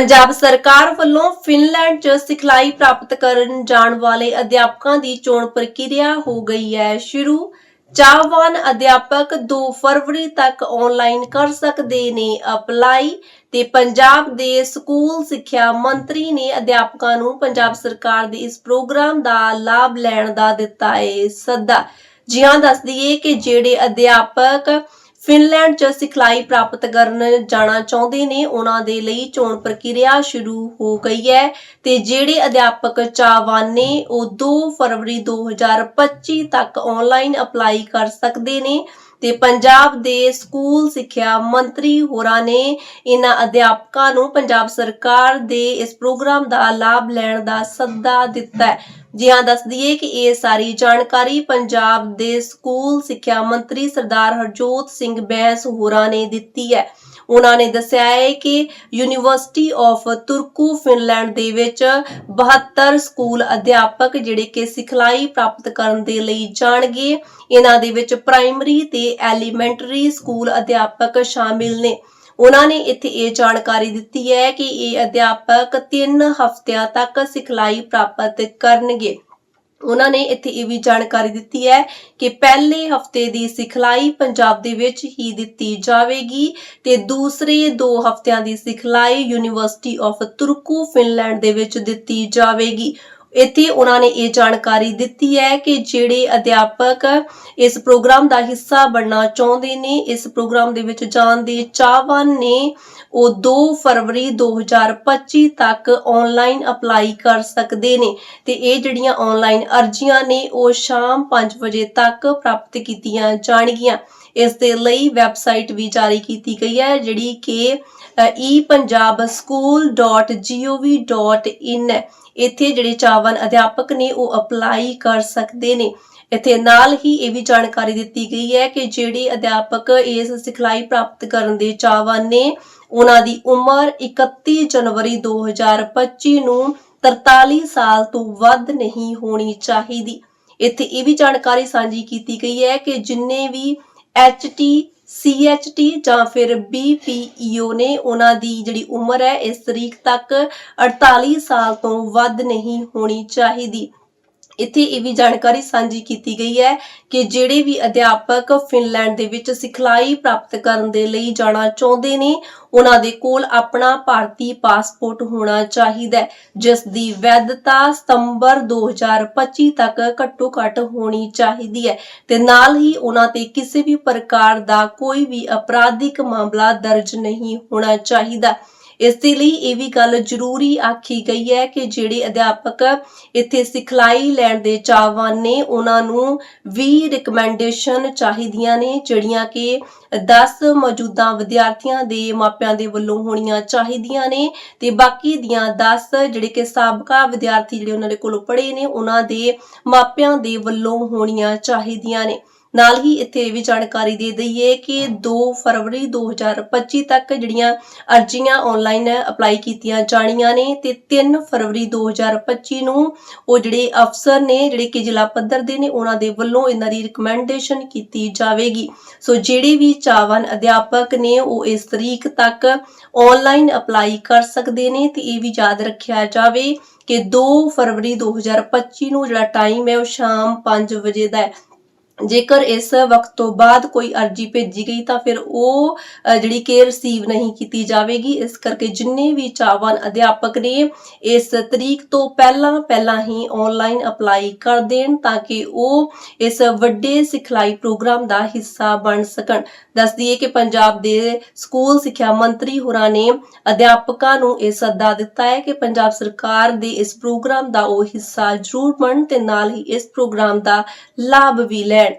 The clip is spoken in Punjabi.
ਪੰਜਾਬ ਸਰਕਾਰ ਵੱਲੋਂ ਫਿਨਲੈਂਡ 'ਚ ਸਿਖਲਾਈ ਪ੍ਰਾਪਤ ਕਰਨ ਜਾਣ ਵਾਲੇ ਅਧਿਆਪਕਾਂ ਦੀ ਚੋਣ ਪ੍ਰਕਿਰਿਆ ਹੋ ਗਈ ਹੈ। ਸ਼ੁਰੂ ਚਾਹਵਾਨ ਅਧਿਆਪਕ 2 ਫਰਵਰੀ ਤੱਕ ਆਨਲਾਈਨ ਕਰ ਸਕਦੇ ਨੇ ਅਪਲਾਈ ਤੇ ਪੰਜਾਬ ਦੇ ਸਕੂਲ ਸਿੱਖਿਆ ਮੰਤਰੀ ਨੇ ਅਧਿਆਪਕਾਂ ਨੂੰ ਪੰਜਾਬ ਸਰਕਾਰ ਦੇ ਇਸ ਪ੍ਰੋਗਰਾਮ ਦਾ ਲਾਭ ਲੈਣ ਦਾ ਦਿੱਤਾ ਹੈ ਸੱਦਾ। ਜੀ ਹਾਂ ਦੱਸ ਦਈਏ ਕਿ ਜਿਹੜੇ ਅਧਿਆਪਕ ਫਿਨਲੈਂਡ 'ਚ ਸਿਖਲਾਈ ਪ੍ਰਾਪਤ ਕਰਨ ਜਾਣਾ ਚਾਹੁੰਦੇ ਨੇ। ਉਹਨਾਂ ਦੇ ਲਈ ਚੋਣ ਪ੍ਰਕਿਰਿਆ ਸ਼ੁਰੂ ਹੋ ਗਈ ਹੈ ਤੇ ਜਿਹੜੇ ਅਧਿਆਪਕ ਚਾਹਵਾਨ ਨੇ, ਉਹ 2 ਫਰਵਰੀ 2025 ਤੱਕ ਆਨਲਾਈਨ ਅਪਲਾਈ ਕਰ ਸਕਦੇ ਨੇ। ਤੇ ਪੰਜਾਬ ਦੇ ਸਕੂਲ ਸਿੱਖਿਆ ਮੰਤਰੀ ਹੋਰਾਂ ਨੇ ਇਹਨਾਂ ਅਧਿਆਪਕਾਂ ਨੂੰ ਪੰਜਾਬ ਸਰਕਾਰ ਦੇ ਇਸ ਪ੍ਰੋਗਰਾਮ ਦਾ ਲਾਭ ਲੈਣ ਦਾ ਸੱਦਾ ਦਿੱਤਾ ਹੈ। ਜੀ ਹਾਂ, ਦੱਸ ਦਈਏ ਕਿ ਇਹ ਸਾਰੀ ਜਾਣਕਾਰੀ ਪੰਜਾਬ ਦੇ ਸਕੂਲ ਸਿੱਖਿਆ ਮੰਤਰੀ ਸਰਦਾਰ ਹਰਜੋਤ ਸਿੰਘ ਬੈਂਸ ਹੋਰਾਂ ਨੇ ਦਿੱਤੀ ਹੈ। ਉਹਨਾਂ ਨੇ ਦੱਸਿਆ ਹੈ ਕਿ ਯੂਨੀਵਰਸਿਟੀ ਆਫ ਤੁਰਕੂ ਫਿਨਲੈਂਡ ਦੇ ਵਿੱਚ 72 ਸਕੂਲ ਅਧਿਆਪਕ ਜਿਹੜੇ ਕਿ ਸਿਖਲਾਈ ਪ੍ਰਾਪਤ ਕਰਨ ਦੇ ਲਈ ਜਾਣਗੇ। ਇਹਨਾਂ ਦੇ ਵਿੱਚ ਪ੍ਰਾਇਮਰੀ ਤੇ ਐਲੀਮੈਂਟਰੀ ਸਕੂਲ ਅਧਿਆਪਕ ਸ਼ਾਮਿਲ ਨੇ। ਉਹਨਾਂ ਨੇ ਇੱਥੇ ਇਹ ਜਾਣਕਾਰੀ ਦਿੱਤੀ ਹੈ ਕਿ ਇਹ ਅਧਿਆਪਕ 3 ਹਫ਼ਤਿਆਂ ਤੱਕ ਸਿਖਲਾਈ ਪ੍ਰਾਪਤ ਕਰਨਗੇ। ਉਹਨਾਂ ਨੇ ਇੱਥੇ ਇਹ ਵੀ ਜਾਣਕਾਰੀ ਦਿੱਤੀ ਹੈ ਕਿ ਪਹਿਲੇ ਹਫ਼ਤੇ ਦੀ ਸਿਖਲਾਈ ਪੰਜਾਬ ਦੇ ਵਿੱਚ ਹੀ ਦਿੱਤੀ ਜਾਵੇਗੀ ਤੇ ਦੂਸਰੇ ਦੋ ਹਫਤਿਆਂ ਦੀ ਸਿਖਲਾਈ ਯੂਨੀਵਰਸਿਟੀ ਆਫ ਤੁਰਕੂ ਫਿਨਲੈਂਡ ਦੇ ਵਿੱਚ ਦਿੱਤੀ ਜਾਵੇਗੀ। ਇੱਥੇ ਉਹਨਾਂ ਨੇ ਇਹ ਜਾਣਕਾਰੀ ਦਿੱਤੀ ਹੈ ਕਿ ਜਿਹੜੇ ਅਧਿਆਪਕ ਇਸ ਪ੍ਰੋਗਰਾਮ ਦਾ ਹਿੱਸਾ ਬਣਨਾ ਚਾਹੁੰਦੇ ਨੇ, ਇਸ ਪ੍ਰੋਗਰਾਮ ਦੇ ਵਿੱਚ ਜਾਣ ਦੇ ਚਾਹਵਾਨ ਨੇ, ਉਹ 2 ਫਰਵਰੀ 2025 ਤੱਕ ਆਨਲਾਈਨ ਅਪਲਾਈ ਕਰ ਸਕਦੇ ਨੇ ਤੇ ਇਹ ਜਿਹੜੀਆਂ ਆਨਲਾਈਨ ਅਰਜ਼ੀਆਂ ਨੇ, ਉਹ ਸ਼ਾਮ 5 ਵਜੇ ਤੱਕ ਪ੍ਰਾਪਤ ਕੀਤੀਆਂ ਜਾਣਗੀਆਂ। ਇਸ ਦੇ ਲਈ ਵੈਬਸਾਈਟ ਵੀ ਜਾਰੀ ਕੀਤੀ ਗਈ ਹੈ, ਜਿਹੜੀ ਕਿ epunjabschool.gov.in ਹੈ। ਇੱਥੇ ਜਿਹੜੇ ਚਾਵਨ ਅਧਿਆਪਕ ਨੇ ਉਹ ਅਪਲਾਈ ਕਰ ਸਕਦੇ ਨੇ। ਇੱਥੇ ਨਾਲ ਹੀ ਇਹ ਵੀ ਜਾਣਕਾਰੀ ਦਿੱਤੀ ਗਈ ਹੈ ਕਿ ਜਿਹੜੇ ਅਧਿਆਪਕ ਇਸ ਸਿਖਲਾਈ ਪ੍ਰਾਪਤ ਕਰਨ ਦੇ ਚਾਹਵਾਨ ਨੇ, ਉਹਨਾਂ ਦੀ ਉਮਰ 31 ਜਨਵਰੀ 2025 ਨੂੰ 43 ਸਾਲ ਤੋਂ ਵੱਧ ਨਹੀਂ ਹੋਣੀ ਚਾਹੀਦੀ। ਇੱਥੇ ਇਹ ਵੀ ਜਾਣਕਾਰੀ ਸਾਂਝੀ ਕੀਤੀ ਗਈ ਹੈ ਕਿ ਜਿੰਨੇ ਵੀ HT CHT ਜਾਂ ਫਿਰ BPEO ਨੇ ਉਹਨਾਂ ਦੀ ਜਿਹੜੀ ਉਮਰ ਹੈ, ਇਸ ਤਰੀਕ ਤੱਕ 48 ਸਾਲ ਤੋਂ ਵੱਧ ਨਹੀਂ ਹੋਣੀ ਚਾਹੀਦੀ। ਇੱਥੇ ਇਹ ਵੀ ਜਾਣਕਾਰੀ ਸਾਂਝੀ ਕੀਤੀ ਗਈ ਹੈ ਕਿ ਜਿਹੜੇ ਵੀ ਅਧਿਆਪਕ ਫਿਨਲੈਂਡ ਦੇ ਵਿੱਚ ਸਿਖਲਾਈ ਪ੍ਰਾਪਤ ਕਰਨ ਦੇ ਲਈ ਜਾਣਾ ਚਾਹੁੰਦੇ ਨੇ, ਉਹਨਾਂ ਦੇ ਕੋਲ ਆਪਣਾ ਭਾਰਤੀ ਪਾਸਪੋਰਟ ਹੋਣਾ ਚਾਹੀਦਾ ਹੈ, ਜਿਸ ਦੀ ਵੈਧਤਾ ਸਤੰਬਰ 2025 ਤੱਕ ਘੱਟੋ ਘੱਟ ਹੋਣੀ ਚਾਹੀਦੀ ਹੈ ਤੇ ਨਾਲ ਹੀ ਉਹਨਾਂ ਤੇ ਕਿਸੇ ਵੀ ਪ੍ਰਕਾਰ ਦਾ ਕੋਈ ਵੀ ਅਪਰਾਧਿਕ ਮਾਮਲਾ ਦਰਜ ਨਹੀਂ ਹੋਣਾ ਚਾਹੀਦਾ। ਇਸ ਦੇ ਲਈ ਇਹ ਵੀ ਗੱਲ ਜ਼ਰੂਰੀ ਆਖੀ ਗਈ ਹੈ ਕਿ ਜਿਹੜੇ ਅਧਿਆਪਕ ਇੱਥੇ ਸਿਖਲਾਈ ਲੈਣ ਦੇ ਚਾਹਵਾਨ ਨੇ, ਉਹਨਾਂ ਨੂੰ 20 ਰਿਕਮੈਂਡੇਸ਼ਨ ਚਾਹੀਦੀਆਂ ਨੇ, ਜਿਹੜੀਆਂ ਕਿ 10 ਮੌਜੂਦਾ ਵਿਦਿਆਰਥੀਆਂ ਦੇ ਮਾਪਿਆਂ ਦੇ ਵੱਲੋਂ ਹੋਣੀਆਂ ਚਾਹੀਦੀਆਂ ਨੇ ਤੇ ਬਾਕੀ ਦੀਆਂ 10 ਜਿਹੜੇ ਕਿ ਸਾਬਕਾ ਵਿਦਿਆਰਥੀ ਜਿਹੜੇ ਉਹਨਾਂ ਦੇ ਕੋਲੋਂ ਪੜ੍ਹੇ ਨੇ, ਉਹਨਾਂ ਦੇ ਮਾਪਿਆਂ ਦੇ ਵੱਲੋਂ ਹੋਣੀਆਂ ਚਾਹੀਦੀਆਂ ਨੇ। ਨਾਲ ਹੀ ਇੱਥੇ ਇਹ ਵੀ ਜਾਣਕਾਰੀ ਦੇ ਦਈਏ ਕਿ 2 ਫਰਵਰੀ 2025 ਤੱਕ ਜਿਹੜੀਆਂ ਅਰਜ਼ੀਆਂ ਆਨਲਾਈਨ ਅਪਲਾਈ ਕੀਤੀਆਂ ਜਾਣੀਆਂ ਨੇ ਤੇ 3 ਫਰਵਰੀ 2025 ਨੂੰ ਉਹ ਜਿਹੜੇ ਅਫਸਰ ਨੇ, ਜਿਹੜੇ ਕਿ ਜ਼ਿਲ੍ਹਾ ਪੱਧਰ ਦੇ ਨੇ, ਉਹਨਾਂ ਦੇ ਵੱਲੋਂ ਇਹਨਾਂ ਦੀ ਰਿਕਮੈਂਡੇਸ਼ਨ ਕੀਤੀ ਜਾਵੇਗੀ। ਸੋ ਜਿਹੜੇ ਵੀ ਚਾਹਵਾਨ ਅਧਿਆਪਕ ਨੇ, ਉਹ ਇਸ ਤਰੀਕ ਤੱਕ ਆਨਲਾਈਨ ਅਪਲਾਈ ਕਰ ਸਕਦੇ ਨੇ ਤੇ ਇਹ ਵੀ ਯਾਦ ਰੱਖਿਆ ਜਾਵੇ ਕਿ 2 ਫਰਵਰੀ 2025 ਨੂੰ ਜਿਹੜਾ ਟਾਈਮ ਹੈ ਉਹ ਸ਼ਾਮ 5 ਵਜੇ ਦਾ ਹੈ। ਜੇਕਰ ਇਸ ਵਕਤ ਤੋਂ ਬਾਅਦ ਕੋਈ ਅਰਜੀ ਭੇਜੀ ਗਈ ਤਾਂ ਫਿਰ ਉਹ ਜਿਹੜੀ ਕਿ ਰਿਸੀਵ ਨਹੀਂ ਕੀਤੀ ਜਾਵੇਗੀ। ਇਸ ਕਰਕੇ ਜਿੰਨੇ ਵੀ ਚਾਹਵਾਨ ਅਧਿਆਪਕ ਨੇ, ਇਸ ਤਰੀਕ ਤੋਂ ਪਹਿਲਾਂ ਪਹਿਲਾਂ ਹੀ ਆਨਲਾਈਨ ਅਪਲਾਈ ਕਰ ਦੇਣ ਤਾਂ ਕਿ ਉਹ ਇਸ ਵੱਡੇ ਸਿਖਲਾਈ ਪ੍ਰੋਗਰਾਮ ਦਾ ਹਿੱਸਾ ਬਣ ਸਕਣ। ਦੱਸ ਦਈਏ ਕਿ ਪੰਜਾਬ ਦੇ ਸਕੂਲ ਸਿੱਖਿਆ ਮੰਤਰੀ ਹੋਰਾਂ ਨੇ ਅਧਿਆਪਕਾਂ ਨੂੰ ਇਹ ਸੱਦਾ ਦਿੱਤਾ ਹੈ ਕਿ ਪੰਜਾਬ ਸਰਕਾਰ ਦੇ ਇਸ ਪ੍ਰੋਗਰਾਮ ਦਾ ਉਹ ਹਿੱਸਾ ਜ਼ਰੂਰ ਬਣਨ ਤੇ ਨਾਲ ਹੀ ਇਸ ਪ੍ਰੋਗਰਾਮ ਦਾ ਲਾਭ ਵੀ ਲੈਣ।